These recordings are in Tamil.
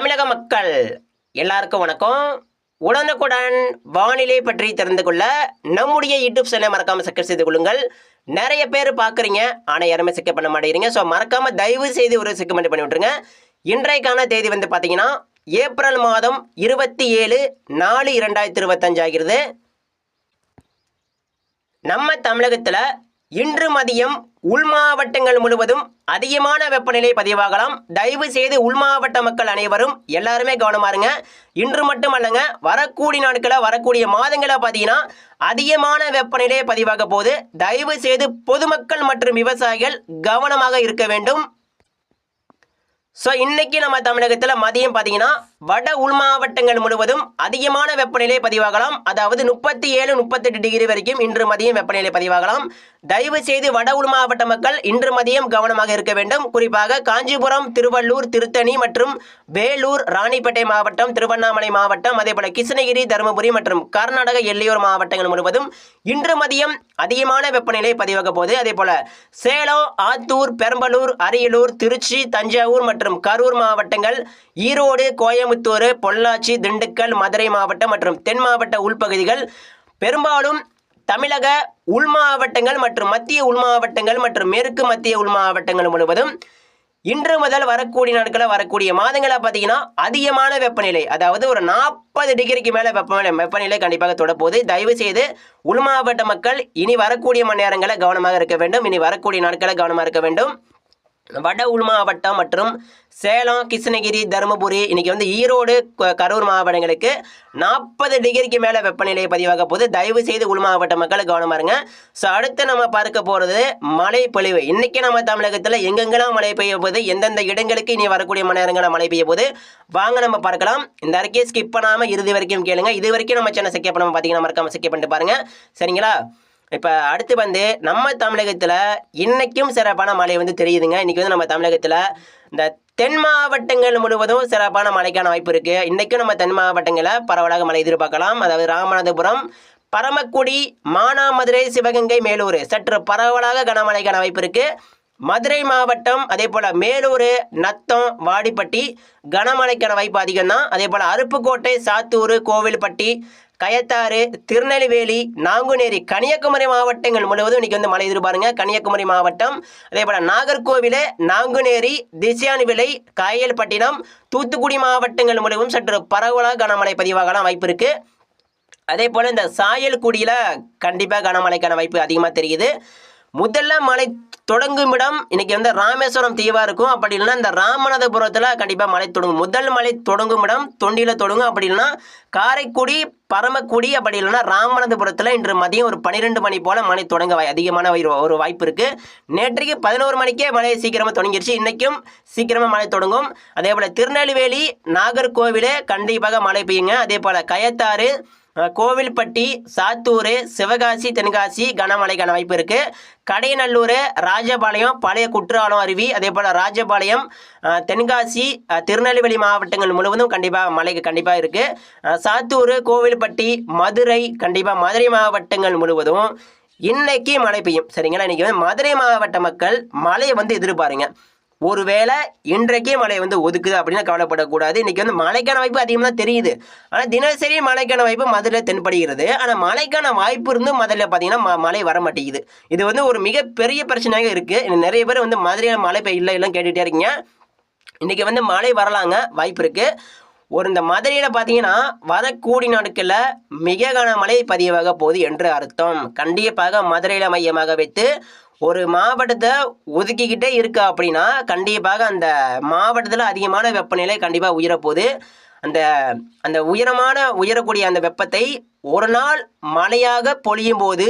தமிழக மக்கள் எல்லாருக்கும் வணக்கம். உடனுக்குடன் வானிலை பற்றி தெரிந்து கொள்ள நம்முடைய யூடியூப் சேனலை மறக்காம சக்கர் செய்து கொள்ளுங்கள். நிறைய பேர் பார்க்குறீங்க ஆனால் யாருமே சிக்க பண்ண மாட்டேங்கிறீங்க. ஸோ மறக்காம தயவு செய்து ஒரு சிக்கமெண்ட் பண்ணி விட்டுருங்க. இன்றைக்கான தேதி வந்து பார்த்தீங்கன்னா ஏப்ரல் மாதம் இருபத்தி ஏழு நாலு இரண்டாயிரத்தி இருபத்தஞ்சு ஆகிறது. நம்ம தமிழகத்தில் இன்று மதியம் உள் மாவட்டங்கள் முழுவதும் அதிகமான வெப்பநிலை பதிவாகலாம். தயவு செய்து உள் மாவட்ட மக்கள் அனைவரும் எல்லாருமே கவனமா இருங்க. இன்று மட்டும் அல்லங்க வரக்கூடிய நாட்களில் வரக்கூடிய மாதங்களை பார்த்தீங்கன்னா அதிகமான வெப்பநிலை பதிவாக போகுது. தயவு செய்து பொதுமக்கள் மற்றும் விவசாயிகள் கவனமாக இருக்க வேண்டும். ஸோ இன்னைக்கு நம்ம தமிழகத்தில் மதியம் பார்த்தீங்கன்னா வட உள் மாவட்டங்கள் முழுவதும் அதிகமான வெப்பநிலை பதிவாகலாம். அதாவது முப்பத்தி ஏழு முப்பத்தெட்டு டிகிரி வரைக்கும் இன்று மதியம் வெப்பநிலை பதிவாகலாம். தயவு செய்து வட உள் மாவட்ட மக்கள் இன்று மதியம் கவனமாக இருக்க வேண்டும். குறிப்பாக காஞ்சிபுரம் திருவள்ளூர் திருத்தணி மற்றும் வேலூர் ராணிப்பேட்டை மாவட்டம் திருவண்ணாமலை மாவட்டம் அதேபோல கிருஷ்ணகிரி தருமபுரி மற்றும் கர்நாடக எல்லையோர் மாவட்டங்கள் முழுவதும் இன்று மதியம் அதிகமான வெப்பநிலை பதிவாக போது அதே போல சேலம் ஆத்தூர் பெரம்பலூர் அரியலூர் திருச்சி தஞ்சாவூர் மற்றும் கரூர் மாவட்டங்கள் ஈரோடு கோயமுத்தூர் பொள்ளாச்சி திண்டுக்கல் மதுரை மாவட்டம் மற்றும் தென் மாவட்ட உள்பகுதிகள் பெரும்பாலும் தமிழக உள் மாவட்டங்கள் மற்றும் மத்திய உள் மாவட்டங்கள் மற்றும் மேற்கு மத்திய உள் மாவட்டங்கள் முழுவதும் இன்று முதல் வரக்கூடிய நாட்களில் வரக்கூடிய மாதங்களை பார்த்தீங்கன்னா அதிகமான வெப்பநிலை அதாவது ஒரு நாற்பது டிகிரிக்கு மேலே வெப்பநிலை வெப்பநிலை கண்டிப்பாக தொடப்போது தயவு செய்து உள் மாவட்ட மக்கள் இனி வரக்கூடிய மணி நேரங்களை கவனமாக இருக்க வேண்டும். இனி வரக்கூடிய நாட்களை கவனமாக இருக்க வேண்டும். வட உள் மாவட்டம் மற்றும் சேலம் கிருஷ்ணகிரி தருமபுரி இன்றைக்கி வந்து ஈரோடு க- கரூர் மாவட்டங்களுக்கு நாற்பது டிகிரிக்கு மேலே வெப்பநிலை பதிவாக போகுது. தயவு செய்து உள் மாவட்ட மக்கள் கவனம் இருங்க. ஸோ அடுத்து நம்ம பார்க்க போகிறது மழை பொழிவு இன்றைக்கி நம்ம தமிழகத்தில் எங்கெங்கெல்லாம் மழை பெய்ய போகுது எந்தெந்த இடங்களுக்கு இனி வரக்கூடிய மணி நேரங்களில் மழை பெய்ய போகுது வாங்க நம்ம பார்க்கலாம். இந்த அறிக்கையை ஸ்கிப் பண்ணாமல் இறுதி வரைக்கும் கேளுங்க. இது வரைக்கும் நம்ம சேனல் செக்கப் பண்ணாமல் பார்த்தீங்கன்னா மறக்காம செக்கப் பண்ணிட்டு பாருங்க. சரிங்களா? இப்போ அடுத்து வந்து நம்ம தமிழகத்தில் இன்றைக்கும் சிறப்பான மழை வந்து தெரியுதுங்க. இன்றைக்கி வந்து நம்ம தமிழகத்தில் இந்த தென் மாவட்டங்கள் முழுவதும் சிறப்பான மழைக்கான வாய்ப்பு இருக்குது இன்றைக்கும் நம்ம தென் மாவட்டங்களில் பரவலாக மழை எதிர்பார்க்கலாம். அதாவது ராமநாதபுரம் பரமக்குடி மானாமதுரை சிவகங்கை மேலூர் சற்று பரவலாக கனமழைக்கான வாய்ப்பு இருக்குது மதுரை மாவட்டம் அதே போல் மேலூர் நத்தம் வாடிப்பட்டி கனமழைக்கான வாய்ப்பு அதிகம் தான் அதே போல் அருப்புக்கோட்டை சாத்தூர் கோவில்பட்டி கயத்தாறு திருநெல்வேலி நாங்குநேரி கன்னியாகுமரி மாவட்டங்கள் முழுவதும் இன்னைக்கு வந்து மழை எதிர்பாருங்க கன்னியாகுமரி மாவட்டம் அதே போல் நாகர்கோவில் நாங்குநேரி திசியானுவிலை காயல்பட்டினம் தூத்துக்குடி மாவட்டங்கள் முழுவதும் சற்று பரவலாக கனமழை பதிவாகலாம் வாய்ப்பு இருக்குது அதே போல் இந்த சாயல்குடியில் கண்டிப்பாக கனமழைக்கான வாய்ப்பு அதிகமாக தெரியுது. முதல்ல மழை தொடங்கும் இடம் இன்னைக்கு வந்து ராமேஸ்வரம் தீவா இருக்கும். அப்படி இல்லைன்னா இந்த ராமநாதபுரத்தில் கண்டிப்பாக மழை தொடங்கும். முதல் மழை தொடங்கும் இடம் தொண்டியில் தொடங்கும். அப்படி இல்லைன்னா காரைக்குடி பரமக்குடி அப்படி இல்லைன்னா ராமநாதபுரத்தில் இன்று மதியம் ஒரு பன்னிரெண்டு மணி போல் மழை தொடங்க வாய்- அதிகமான ஒரு ஒரு வாய்ப்பு இருக்குது நேற்றைக்கு பதினோரு மணிக்கே மழை சீக்கிரமாக தொடங்கிருச்சு. இன்றைக்கும் சீக்கிரமாக மழை தொடங்கும். அதே போல் திருநெல்வேலி நாகர்கோவிலே கண்டிப்பாக மழை பெய்யுங்க. அதே போல் கயத்தாறு கோவில்பட்டி சாத்தூர் சிவகாசி தென்காசி கனமழைக்கான வாய்ப்பு இருக்கு. கடையநல்லூர் ராஜபாளையம் பழைய குற்றாலம் அருவி அதே போல் ராஜபாளையம் தென்காசி திருநெல்வேலி மாவட்டங்கள் முழுவதும் கண்டிப்பாக மழைக்கு கண்டிப்பாக இருக்கு. சாத்தூர் கோவில்பட்டி மதுரை கண்டிப்பாக மதுரை மாவட்டங்கள் முழுவதும் இன்னைக்கு மழை பெய்யும். சரிங்களா? இன்னைக்கு வந்து மதுரை மாவட்ட மக்கள் மழையை வந்து எதிர்பாருங்க. ஒருவேளை இன்றைக்கே மழை வந்து ஒதுக்குது அப்படின்னு கவலைப்படக்கூடாது. இன்றைக்கி வந்து மழைக்கான வாய்ப்பு அதிகமாக தெரியுது. ஆனால் தினசரி மழைக்கான வாய்ப்பு மதுரையில் தென்படுகிறது. ஆனால் மழைக்கான வாய்ப்பு இருந்தும் மதுரையில் பார்த்தீங்கன்னா ம- மழை வர மாட்டேங்குது. இது வந்து ஒரு மிகப்பெரிய பிரச்சனையாக இருக்குது நிறைய பேர் வந்து மதுரையில் மழை இல்லை எல்லாம் கேட்டுகிட்டே இருக்கீங்க. இன்னைக்கு வந்து மழை வரலாங்க வாய்ப்பு இருக்குது ஒரு இந்த மதுரையில் பார்த்தீங்கன்னா வரக்கூடிய நாட்களில் மிக கனமழை பதிவாக போகுது என்று அர்த்தம். கண்டிப்பாக மதுரையில் மையமாக வைத்து ஒரு மாவட்டத்தை ஒதுக்கிக்கிட்டே இருக்கா அப்படின்னா கண்டிப்பாக அந்த மாவட்டத்தில் அதிகமான வெப்பநிலை கண்டிப்பாக உயரப்போகுது. அந்த அந்த உயரமான உயரக்கூடிய அந்த வெப்பத்தை ஒரு நாள் மழையாக பொழியும் போது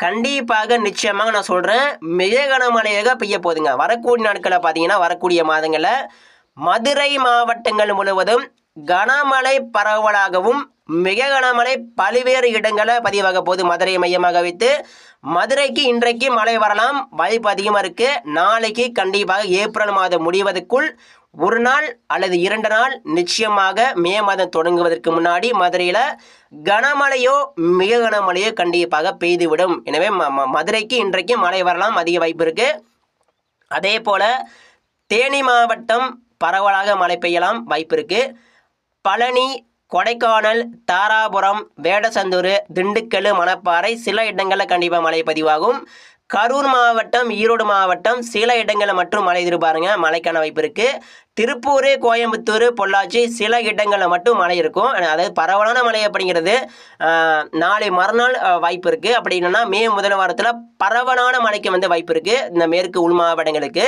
கண்டிப்பாக நிச்சயமாக நான் சொல்கிறேன் மிக கனமழையாக பெய்ய போதுங்க வரக்கூடிய நாட்களை பார்த்தீங்கன்னா வரக்கூடிய மாதங்களில் மதுரை மாவட்டங்கள் முழுவதும் கனமழை பரவலாகவும் மிக கனமழை பல்வேறு இடங்களை பதிவாக போகுது மதுரையை மையமாக வைத்து மதுரைக்கு இன்றைக்கு மழை வரலாம். வாய்ப்பு அதிகமாக இருக்கு. நாளைக்கு கண்டிப்பாக ஏப்ரல் மாதம் முடிவதற்குள் ஒரு நாள் அல்லது இரண்டு நாள் நிச்சயமாக மே மாதம் தொடங்குவதற்கு முன்னாடி மதுரையில் கனமழையோ மிக கனமழையோ கண்டிப்பாக பெய்துவிடும். எனவே ம- ம- மதுரைக்கு இன்றைக்கு மழை வரலாம். அதிக வாய்ப்பு இருக்கு. அதே போல தேனி மாவட்டம் பரவலாக மழை பெய்யலாம். வாய்ப்பு இருக்குது பழனி கொடைக்கானல் தாராபுரம் வேடசந்தூர் திண்டுக்கல் மணப்பாறை சில இடங்களில் கண்டிப்பாக மழை பதிவாகும். கரூர் மாவட்டம் ஈரோடு மாவட்டம் சில இடங்களில் மட்டும் மழை எதிர்பாருங்க மழைக்கான வாய்ப்பு இருக்குது திருப்பூர் கோயம்புத்தூர் பொள்ளாச்சி சில இடங்களில் மட்டும் மழை இருக்கும். அதாவது பரவலான மழை அப்படிங்கிறது நாளை மறுநாள் வாய்ப்பு இருக்குது அப்படி இல்லைன்னா மே முதல் வாரத்தில் பரவலான மழைக்கு வந்து வாய்ப்பு இருக்குது இந்த மேற்கு உள் மாவட்டங்களுக்கு.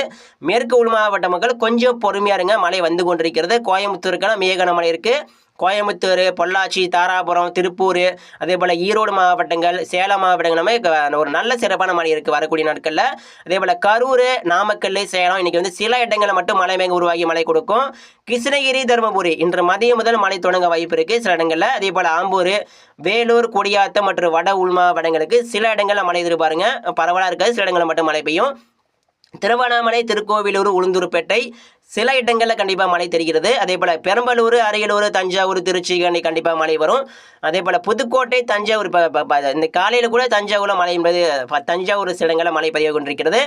மேற்கு உள் மாவட்ட மக்கள் கொஞ்சம் பொறுமையாக இருங்க. மழை வந்து கொண்டிருக்கிறது. கோயம்புத்தூருக்கெல்லாம் மேகன மழை இருக்குது கோயம்புத்தூர் பொள்ளாச்சி தாராபுரம் திருப்பூர் அதே போல் ஈரோடு மாவட்டங்கள் சேலம் மாவட்டங்கள் ஒரு நல்ல சிறப்பான மழை இருக்குது வரக்கூடிய நாட்களில். அதே போல் கரூர் நாமக்கல் சேலம் இன்னைக்கு வந்து சில இடங்களில் மட்டும் மழை மேங்க உருவாகி மழை கொடுக்கும். கிருஷ்ணகிரி தருமபுரி இன்று மதியம் முதல் மழை தொடங்க வாய்ப்பு இருக்குது சில இடங்களில். அதே போல் ஆம்பூர் வேலூர் கொடியாத்தம் மற்றும் வட உள் மாவட்டங்களுக்கு சில இடங்களில் மழை எதிர்பாருங்க. பரவலாக இருக்காது சில இடங்களில் மட்டும் மழை பெய்யும். திருவண்ணாமலை திருக்கோவிலூர் உளுந்தூர்பேட்டை சில இடங்களில் கண்டிப்பாக மழை தெரிகிறது. அதே போல் பெரம்பலூர் அரியலூர் தஞ்சாவூர் திருச்சி கண்டி கண்டிப்பாக மழை வரும். அதே போல் புதுக்கோட்டை தஞ்சாவூர் இந்த காலையில் கூட தஞ்சாவூரில் மழை என்பது தஞ்சாவூர் சில இடங்களில் மழை பதிவு கொண்டிருக்கிறது.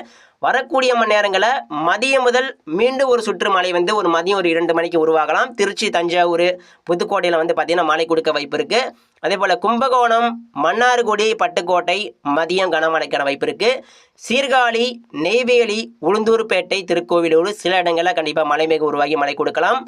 வரக்கூடிய மணி நேரங்களில் மதியம் முதல் மீண்டும் ஒரு சுற்று மழை வந்து ஒரு மதியம் ஒரு இரண்டு மணிக்கு உருவாகலாம். திருச்சி தஞ்சாவூர் புதுக்கோட்டையில் வந்து பார்த்திங்கன்னா மழை கொடுக்க வாய்ப்பு இருக்குது அதே போல் கும்பகோணம் மன்னார்குடி பட்டுக்கோட்டை மதியம் கனமழைக்கான வாய்ப்பு இருக்குது சீர்காழி நெய்வேலி உளுந்தூர்பேட்டை திருக்கோவிலூர் சில இடங்களில் கண்டிப்பாக மழை மிக உருவாகி மழை கொடுக்கலாம்.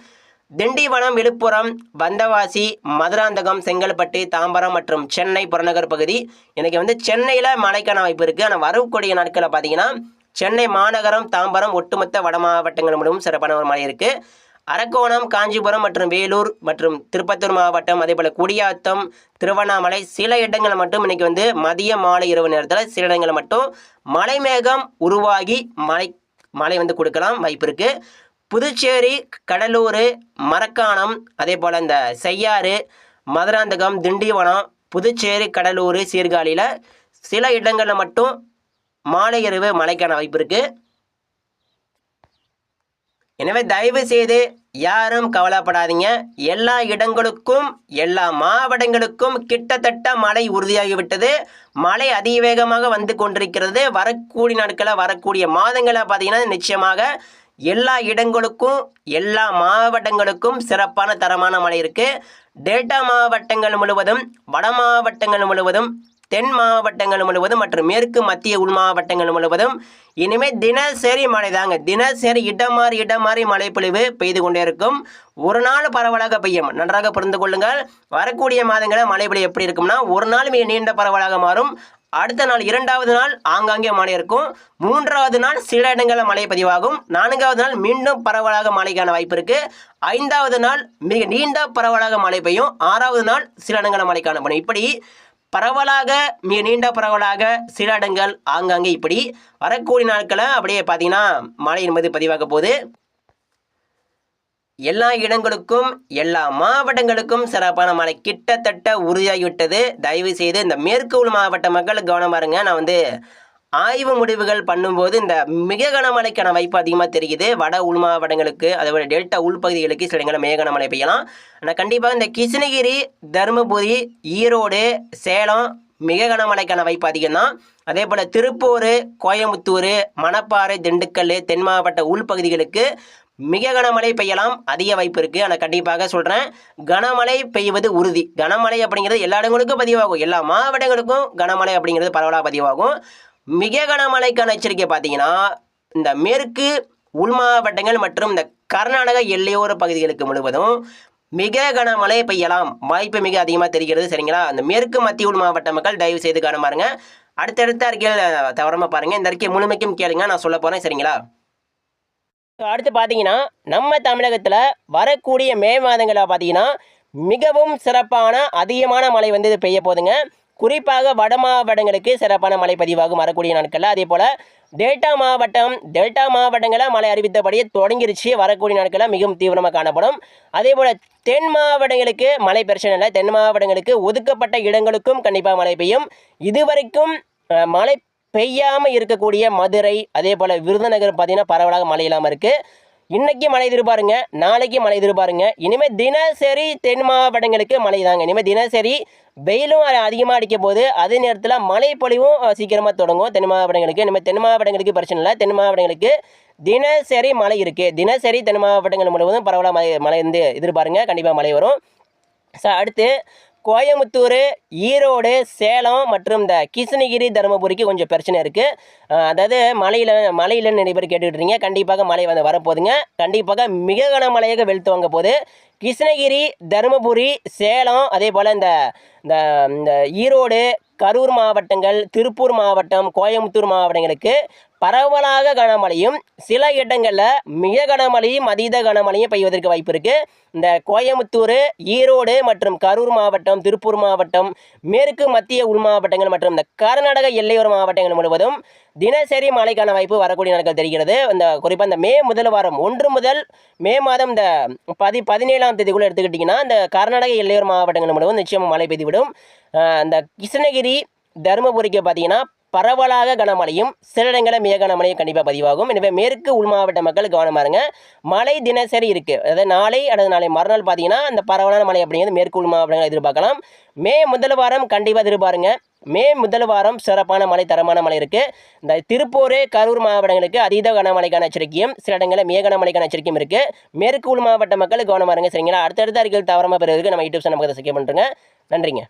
திண்டிவனம் விழுப்புரம் வந்தவாசி மதுராந்தகம் செங்கல்பட்டு தாம்பரம் மற்றும் சென்னை புறநகர் பகுதி. எனக்கு வந்து சென்னையில் மழைக்கான வாய்ப்பு இருக்குது ஆனால் வரக்கூடிய நாட்களில் பார்த்தீங்கன்னா சென்னை மாநகரம் தாம்பரம் ஒட்டுமொத்த வட மாவட்டங்கள் முழுவதும் சிறப்பான ஒரு மழை இருக்குது அரக்கோணம் காஞ்சிபுரம் மற்றும் வேலூர் மற்றும் திருப்பத்தூர் மாவட்டம் அதே போல் குடியாத்தம் திருவண்ணாமலை சில இடங்களில் மட்டும் இன்னைக்கு வந்து மதிய மாலை இரவு நேரத்தில் சில இடங்களில் மட்டும் மலை மேகம் உருவாகி மழை மழை வந்து கொடுக்கலாம் வாய்ப்பு இருக்குது புதுச்சேரி கடலூர் மரக்காணம் அதே போல் இந்த செய்யாறு மதுராந்தகம் திண்டிவனம் புதுச்சேரி கடலூர் சீர்காழியில் சில இடங்களில் மட்டும் மாலை இரவு மழைக்கான வாய்ப்பு இருக்குது எனவே தயவு செய்து யாரும் கவலைப்படாதீங்க. எல்லா இடங்களுக்கும் எல்லா மாவட்டங்களுக்கும் கிட்டத்தட்ட மழை உறுதியாகிவிட்டது. மழை அதிவேகமாக வந்து கொண்டிருக்கிறது. வரக்கூடிய நாட்களில் வரக்கூடிய மாதங்களில் பார்த்தீங்கன்னா நிச்சயமாக எல்லா இடங்களுக்கும் எல்லா மாவட்டங்களுக்கும் சிறப்பான தரமான மழை இருக்குது டெல்டா மாவட்டங்கள் முழுவதும் வட மாவட்டங்கள் முழுவதும் தென் மாவட்டங்கள் முழுவதும் மற்றும் மேற்கு மத்திய உள் மாவட்டங்கள் முழுவதும் இனிமேல் தினசரி மழை தாங்க. தினசரி இடம் மாறி இடம் மாறி மழை பொழிவு பெய்து கொண்டே இருக்கும். ஒரு நாள் பரவலாக பெய்யும். நன்றாக புரிந்து கொள்ளுங்கள். வரக்கூடிய மாதங்களில் மழை பொழிவு எப்படி இருக்கும்னா ஒரு நாள் மிக நீண்ட பரவலாக மாறும். அடுத்த நாள் இரண்டாவது நாள் ஆங்காங்கே மழை இருக்கும். மூன்றாவது நாள் சில இடங்களில் மழை பதிவாகும். நான்காவது நாள் மீண்டும் பரவலாக மழைக்கான வாய்ப்பு இருக்கு. ஐந்தாவது நாள் மிக நீண்ட பரவலாக மழை பெய்யும். ஆறாவது நாள் சில இடங்களில் மழை காணப்படும் இப்படி பரவலாக மிக நீண்ட பரவலாக சில இடங்கள் ஆங்காங்கே இப்படி வரக்கூடிய நாட்களை அப்படியே பார்த்தீங்கன்னா மழை என்பது பதிவாக போகுது. எல்லா இடங்களுக்கும் எல்லா மாவட்டங்களுக்கும் சிறப்பான மழை கிட்டத்தட்ட உறுதியாகிவிட்டது. தயவு செய்து இந்த மேற்கு உள் மாவட்ட மக்கள் கவனமாக இருங்க. நான் வந்து ஆய்வு முடிவுகள் பண்ணும்போது இந்த மிக கனமழைக்கான வாய்ப்பு அதிகமாக தெரியுது. வட உள் மாவட்டங்களுக்கு அதே டெல்டா உள்பகுதிகளுக்கு சில இடங்களில் மிக கனமழை பெய்யலாம். ஆனால் கண்டிப்பாக இந்த கிருஷ்ணகிரி தருமபுரி ஈரோடு சேலம் மிக கனமழைக்கான வாய்ப்பு அதிகம் தான் அதே போல் திருப்பூர் கோயம்புத்தூர் மணப்பாறை திண்டுக்கல் தென் மாவட்ட உள்பகுதிகளுக்கு மிக கனமழை பெய்யலாம். அதிக வாய்ப்பு இருக்குது ஆனால் கண்டிப்பாக சொல்கிறேன் கனமழை பெய்வது உறுதி. கனமழை அப்படிங்கிறது எல்லா இடங்களுக்கும் பதிவாகும். எல்லா மாவட்டங்களுக்கும் கனமழை அப்படிங்கிறது பரவலாக பதிவாகும். மிக கனமழைக்கான எச்சரிக்கை பார்த்தீங்கன்னா இந்த மேற்கு உள் மாவட்டங்கள் மற்றும் இந்த கர்நாடக எல்லையோர பகுதிகளுக்கு முழுவதும் மிக கனமழை பெய்யலாம். வாய்ப்பு மிக அதிகமாக தெரிகிறது. சரிங்களா? அந்த மேற்கு மத்திய உள் மாவட்ட மக்கள் தயவு செய்து காண பாருங்க. அடுத்தடுத்த அறிக்கையில் தவறாமல் பாருங்கள் இந்த அறிக்கை முழுமைக்கும் கேளுங்க. நான் சொல்ல போகிறேன் சரிங்களா? அடுத்து பார்த்தீங்கன்னா நம்ம தமிழகத்தில் வரக்கூடிய மே மாதங்களில் பார்த்தீங்கன்னா மிகவும் சிறப்பான அதிகமான மழை வந்து இது பெய்ய போதுங்க குறிப்பாக வட மாவட்டங்களுக்கு சிறப்பான மழை பதிவாகும் வரக்கூடிய நாட்களில். அதே போல் டெல்டா மாவட்டம் டெல்டா மாவட்டங்களில் மழை அறிவித்தபடியே தொடங்கிருச்சு. வரக்கூடிய நாட்களில் மிகவும் தீவிரமாக காணப்படும். அதே போல் தென் மாவட்டங்களுக்கு மழை பிரச்சனை இல்லை. தென் மாவட்டங்களுக்கு ஒதுக்கப்பட்ட இடங்களுக்கும் கண்டிப்பாக மழை பெய்யும். இதுவரைக்கும் மழை பெய்யாமல் இருக்கக்கூடிய மதுரை அதே போல் விருதுநகர் பார்த்தீங்கன்னா பரவலாக மழை இல்லாமல் இருக்குது இன்னைக்கு மழை எதிர்பாருங்க. நாளைக்கு மழை எதிர்பாருங்க. இனிமேல் தினசரி தென் மாவட்டங்களுக்கு மழை தாங்க. இனிமேல் தினசரி வெயிலும் அதிகமாக அடிக்க போது அதே நேரத்தில் மழை பொழிவும் சீக்கிரமாக தொடங்கும். தென் மாவட்டங்களுக்கு நம்ம தென் மாவட்டங்களுக்கு பிரச்சனை இல்லை. தென் மாவட்டங்களுக்கு தினசரி மழை இருக்குது தினசரி தென் மாவட்டங்கள் முழுவதும் பரவலாக மழை மழை வந்து எதிர்பாருங்க. கண்டிப்பாக மழை வரும். ஸோ அடுத்து கோயம்புத்தூர் ஈரோடு சேலம் மற்றும் இந்த கிருஷ்ணகிரி தருமபுரிக்கு கொஞ்சம் பிரச்சனை இருக்குது அதாவது மழையில் மழையில் நிறைய பேர் கேட்டுக்கிட்டு இருக்கீங்க. கண்டிப்பாக மழை வந்து வரப்போகுதுங்க. கண்டிப்பாக மிக கனமழையாக வெளுத்து வாங்க போது கிருஷ்ணகிரி தருமபுரி சேலம் அதே போல் இந்த இந்த இந்த ஈரோடு கரூர் மாவட்டங்கள் திருப்பூர் மாவட்டம் கோயம்புத்தூர் மாவட்டங்களுக்கு பரவலாக கனமழையும் சில இடங்களில் மிக கனமழையும் அதீத கனமழையும் பெய்வதற்கு வாய்ப்பு இருக்குது இந்த கோயம்புத்தூர் ஈரோடு மற்றும் கரூர் மாவட்டம் திருப்பூர் மாவட்டம் மேற்கு மத்திய உள் மாவட்டங்கள் மற்றும் இந்த கர்நாடக எல்லையோர மாவட்டங்கள் முழுவதும் தினசரி மழைக்கான வாய்ப்பு வரக்கூடிய நாட்கள் தெரிகிறது. இந்த குறிப்பாக இந்த மே முதல் வாரம் ஒன்று முதல் மே மாதம் இந்த பதி பதினேழாம் தேதிக்குள்ளே எடுத்துக்கிட்டிங்கன்னா இந்த கர்நாடக எல்லையோர மாவட்டங்கள் முழுவதும் நிச்சயமாக மழை பெய்துவிடும். அந்த இந்த கிருஷ்ணகிரி தருமபுரிக்கு பார்த்தீங்கன்னா பரவலாக கனமழையும் சில இடங்களில் மிக கனமழையும் கண்டிப்பாக பதிவாகும். எனவே மேற்கு உள் மாவட்ட மக்கள் கவனமாக இருங்க. மழை தினசரி இருக்குது அதாவது நாளை அல்லது நாளை மறுநாள் பார்த்தீங்கன்னா அந்த பரவலான மழை அப்படிங்கிறது மேற்கு உள் மாவட்டங்கள் எதிர்பார்க்கலாம். மே முதல் வாரம் கண்டிப்பாக எதிர்பாருங்க. மே முதல் வாரம் சிறப்பான மழை தரமான மழை இருக்குது இந்த திருப்பூர் கரூர் மாவட்டங்களுக்கு அதீத கனமழைக்கான எச்சரிக்கையும் சில இடங்களில் மிக கனமழைக்கான எச்சரிக்கையும் இருக்குது மேற்கு உள் மாவட்ட மக்கள் கவனமாக இருங்க சரிங்களா? அடுத்தடுத்த அறிக்கைகள் தவறமாக பெறுவதற்கு நம்ம யூடியூப் சேனல் பக்கத்தை சப்ஸ்கிரைப் பண்ணுறேங்க நன்றிங்க.